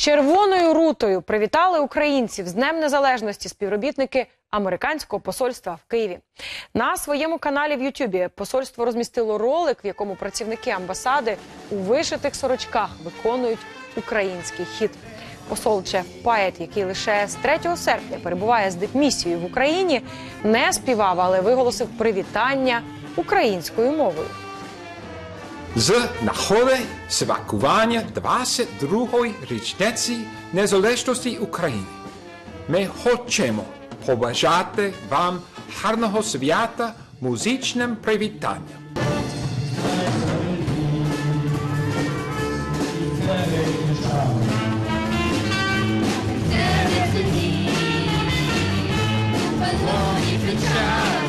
Червоною рутою привітали українців з Днем Незалежності співробітники американського посольства в Києві. На своєму каналі в Ютубі посольство розмістило ролик, в якому працівники амбасади у вишитих сорочках виконують український хіт. Посол Джеф Паєт, який лише з 3 серпня перебуває з дипмісією в Україні, не співав, але виголосив привітання українською мовою z nachowy swakowania 22. rocznicy niezależności України. Ми хочемо побажати вам гарного свята музичним привітанням. Печаль.